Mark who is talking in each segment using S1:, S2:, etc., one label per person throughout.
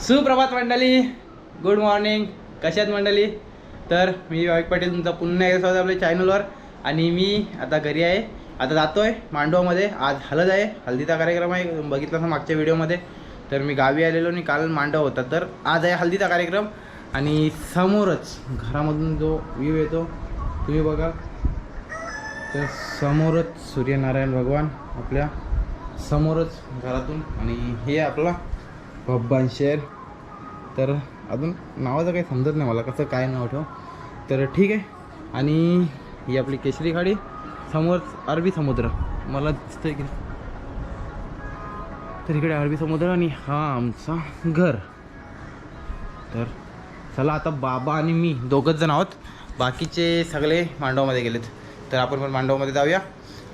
S1: सुप्रभात मंडळी. Good morning कशात मंडळी? तर मी वाईक पाटील तुमचा पुन्हा एकदा स्वागत आपल्या चॅनलवर आणि मी आता घरी आहे. आता जातो आहे मांडवामध्ये. आज हळद आहे. हल्दीचा कार्यक्रम आहे. बघितला असं मागच्या व्हिडिओमध्ये. तर मी गावी आलेलो आणि काल मांडव होता. तर आज आहे हल्दीचा कार्यक्रम. आणि समोरच घरामधून जो व्ह्यू येतो तुम्ही बघा. तर समोरच सूर्यनारायण भगवान आपल्या समोरच घरातून. आणि हे आपला भब्बान शेर. तर अजून नावाचं काही समजत नाही मला कसं काय नाव ठेव. तर ठीक आहे. आणि ही आपली केशरी खाडी समोर अरबी समुद्र. मला दिसतंय की तर इकडे अरबी समुद्र आणि हा आमचा घर. तर चला आता बाबा आणि मी दोघंच जण आहोत. बाकीचे सगळे मांडवमध्ये गेलेत. तर आपण पण मांडवमध्ये जाऊया.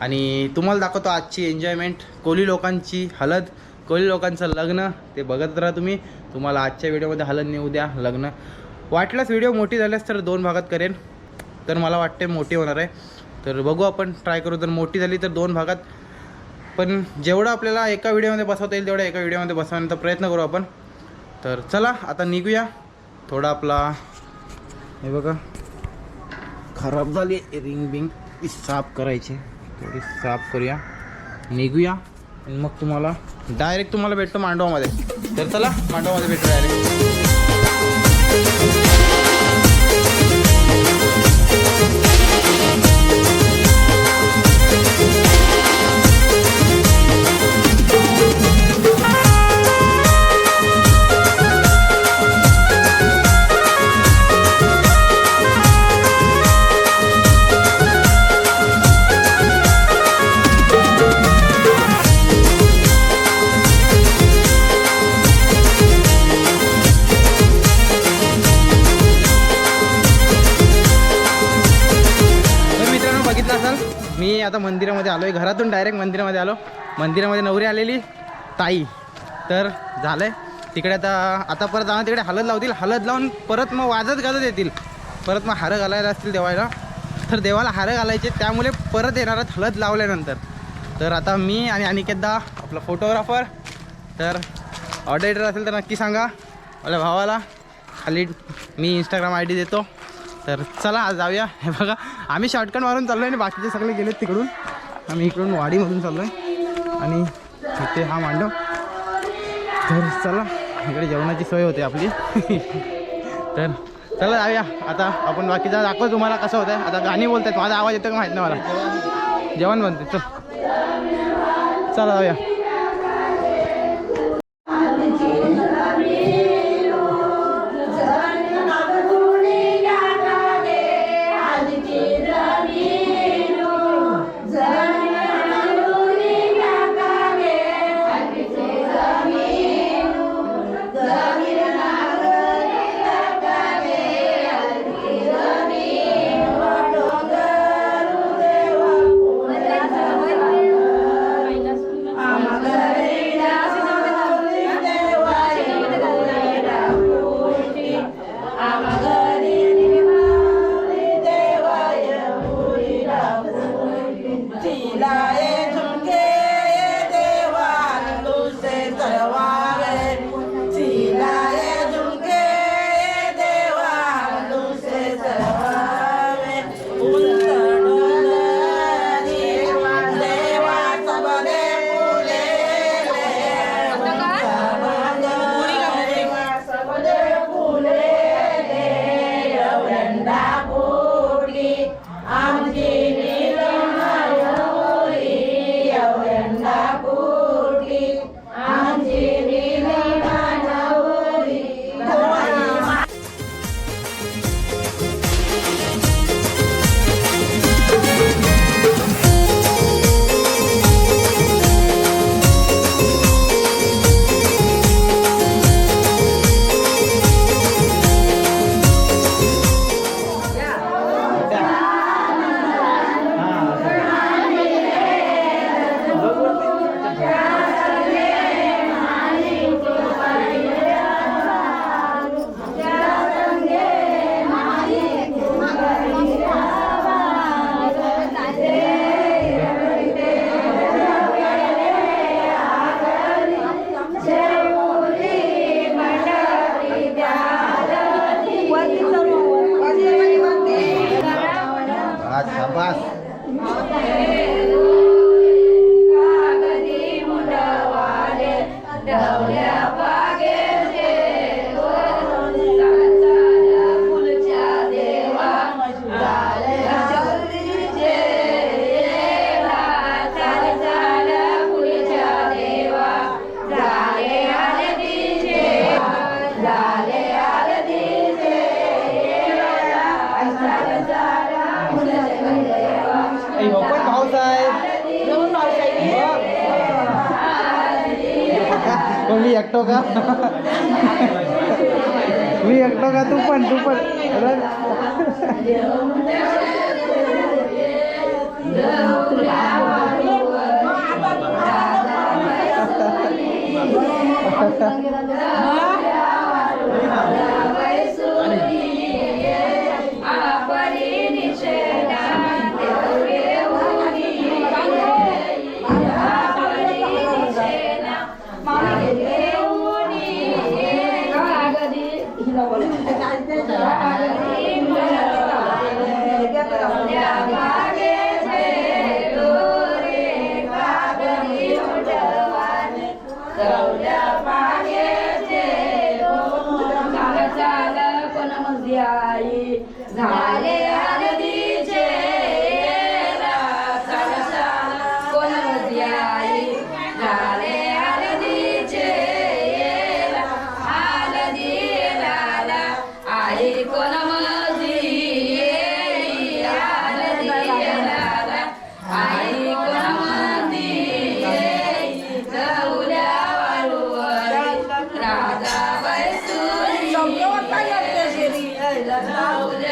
S1: आणि तुम्हाला दाखवतो आजची एन्जॉयमेंट कोली लोकांची हलद. कोळी लोकांचं लग्न ते बघत राहा तुम्ही. तुम्हाला आजच्या व्हिडिओमध्ये हलत नेऊ द्या लग्न. वाटल्यास व्हिडिओ मोठी झाल्यास तर दोन भागात करेन. तर मला वाटते मोठी होणार आहे. तर बघू आपण ट्राय करू. जर मोठी झाली तर दोन भागात. पण जेवढं आपल्याला एका व्हिडिओमध्ये बसवता येईल तेवढं एका व्हिडिओमध्ये बसवण्याचा प्रयत्न करू आपण. तर चला आता निघूया. थोडा आपला हे बघा. खराब झाली रिंग बिंग ती साफ करायची. थोडी साफ करूया. निघूया. आणि मग तुम्हाला डायरेक्ट तुम्हाला भेटतो मांडवामध्ये. तर चला मांडवामध्ये भेटतो डायरेक्ट मंदिरामध्ये आलो. आहे घरातून डायरेक्ट मंदिरामध्ये आलो. मंदिरामध्ये नवरी आलेली ताई. तर झालं आहे तिकडे आता आता परत जाऊन तिकडे हलद लावतील. हलद लावून परत मग वाजत गाजत येतील. परत मग हारं घालायला असतील देवाला. तर देवाला हारं घालायचे. त्यामुळे परत येणार आहेत हलद लावल्यानंतर. तर आता मी आणि अनिकेतदा आपला फोटोग्राफर तर ऑर्डर असेल तर नक्की सांगा. आपल्या भावाला. खाली मी इंस्टाग्राम आय डी देतो. तर चला आज जाऊया. हे बघा. आम्ही शॉर्टकट मारून चाललो आहे आणि बाकीचे सगळे गेलेत तिकडून. आम्ही इकडून वाडीमधून चाललो आहे आणि इथे हा मांडव. तर चला इकडे जेवणाची सोय होते आपली. तर चला जाऊया. आता आपण बाकीचा दाखव तुम्हाला कसं होतं आता गाणी बोलतात माझा आवाज येतो का माहीत नाही मला. जेवण बनते चल. चला जाऊया. I'm Amen. एकटो का मी एकटो का तू पण तू पण.
S2: झाले
S1: Oh.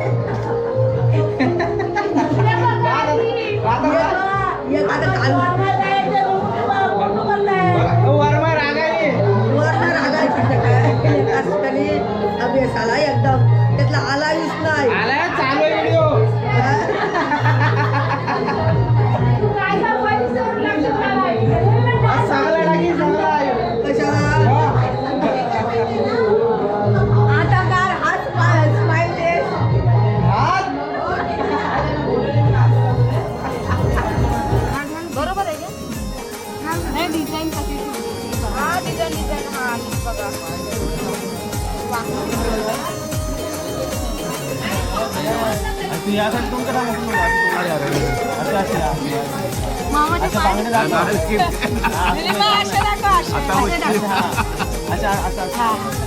S1: আচ্ছা, আচ্ছা আচ্ছা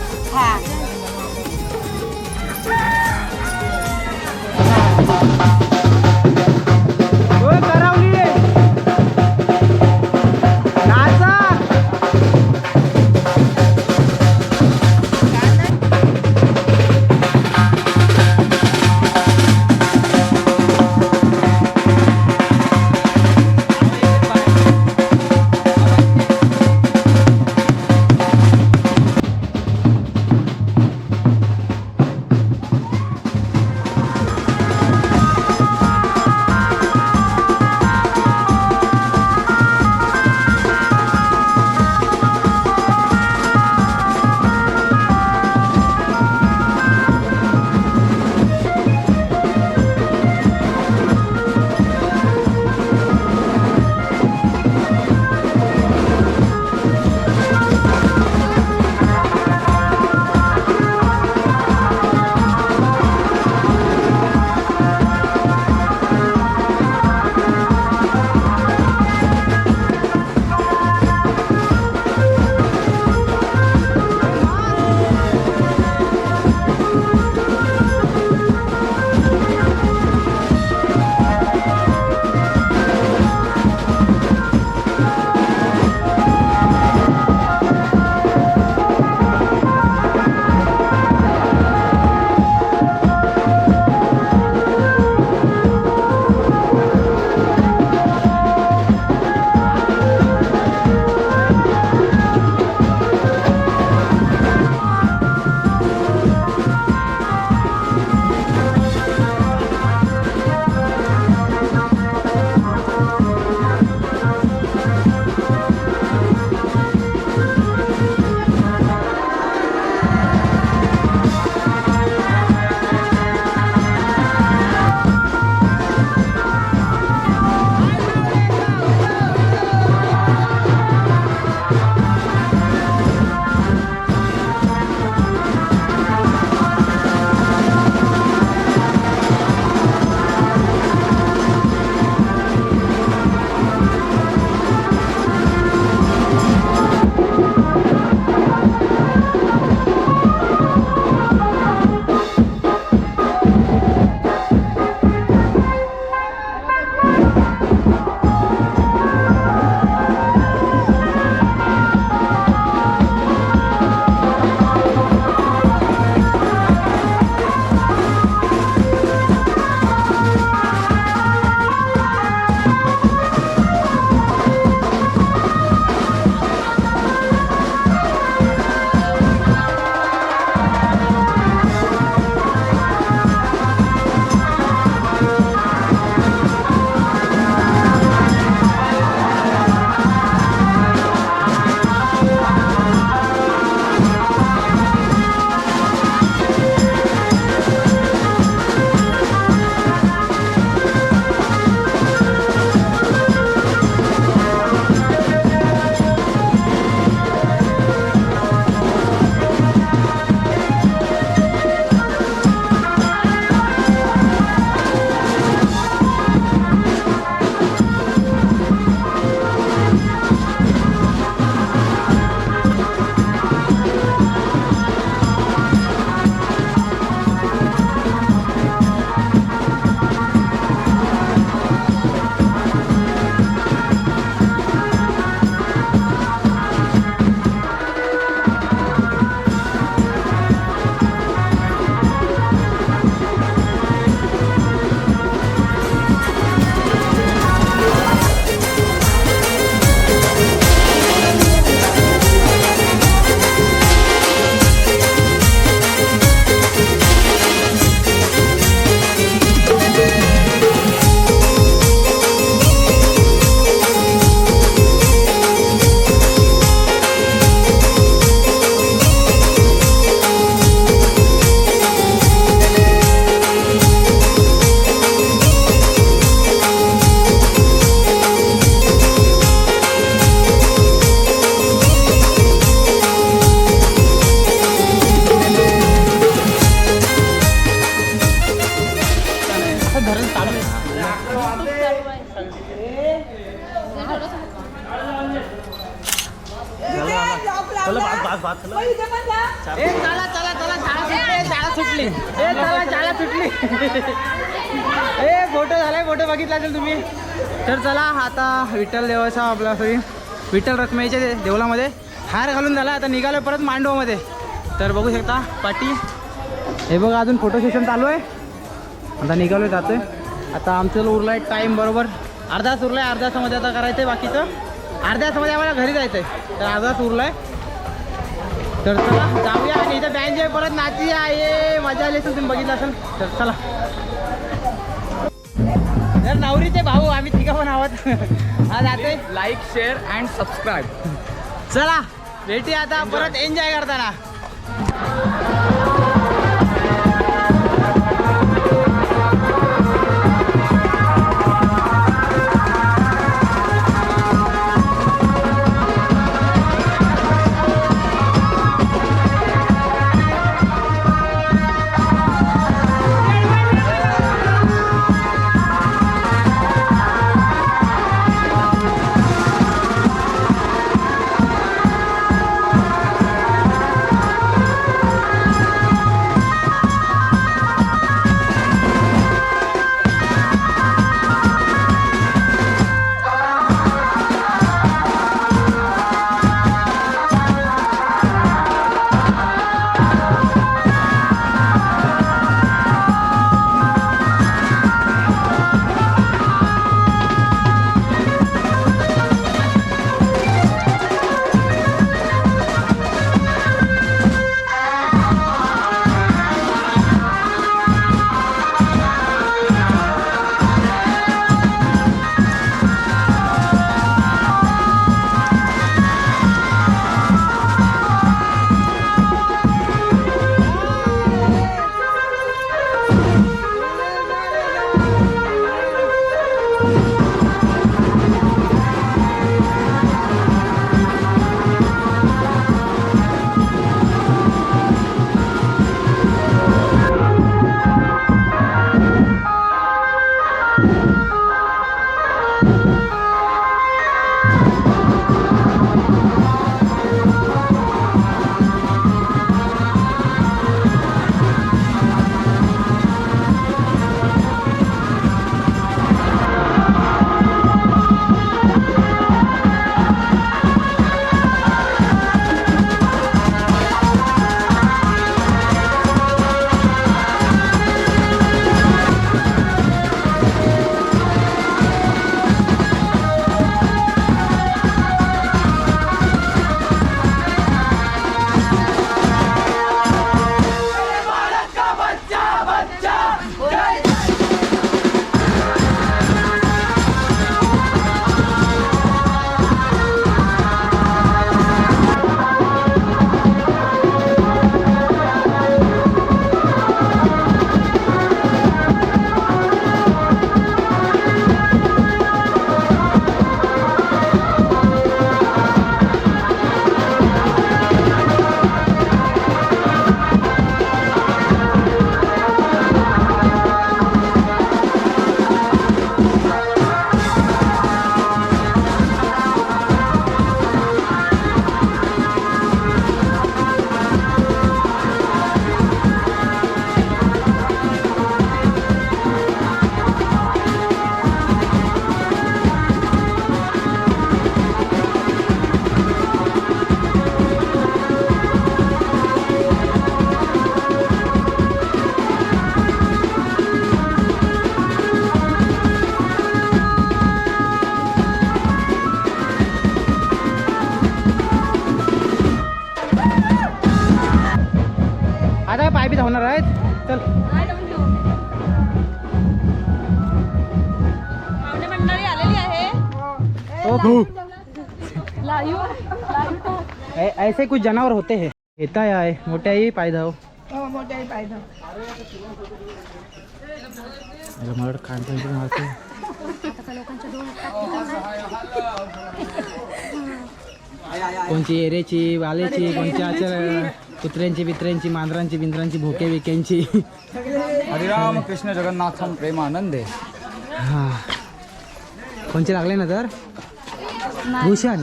S3: ए
S1: चला चला चला शाळा सुटली शाळा सुटली. ए चला शाळा सुटली. ए फोटो झालाय फोटो बघितला असेल तुम्ही. तर चला आता विठ्ठल देवाचा आपला सॉरी विठ्ठल रखमाईच्या दे- देवळामध्ये हार घालून झाला. आता निघालो परत मांडवामध्ये. तर बघू शकता पाटी. हे बघा अजून फोटो सेशन चालू आहे. आता निघालो जातोय. आता आमचं उरलं आहे टाईम बरोबर. अर्धा तास उरला आहे अर्धा तासामध्ये आता करायचं आहे बाकीचं. अर्ध्या तासामध्ये आम्हाला घरी जायचं आहे तर अर्धा तास उरला आहे तर चला जाऊया आणि इथं बँड आहे परत नाची आहे. मजा आली असेल तुम्ही बघितलं असेल. तर चला. तर नवरीचे भाऊ आम्ही तिघं पण आहोत. हा जाते.
S4: लाईक शेअर अँड सबस्क्राईब
S1: चला भेटी आता परत. एन्जॉय करताना. ऐसे कुछ जनावर होते हैं। येता आहे मोठ्याही पाय धाव
S2: हो। मोठ्याही
S1: मला. कोणची एरेची. वालेची कोणच्या कुत्र्यांची बित्र्यांची मांजरांची बिंद्रांची भोके बिक्यांची
S4: हरिराम कृष्ण जगन्नाथम प्रेमानंदे।
S1: हा. कोणचे लागले ना तर भूषण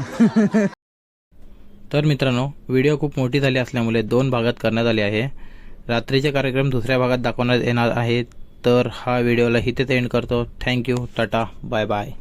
S1: तर मित्रांनो व्हिडिओ खूप मोठी झाली असल्यामुळे दोन भागात करण्यात आली आहे. रात्रीचे कार्यक्रम दुसऱ्या भागात दाखवण्यात येणार आहेत. तर हा व्हिडिओला इथेच एंड करतो. थँक्यू टाटा. Bye bye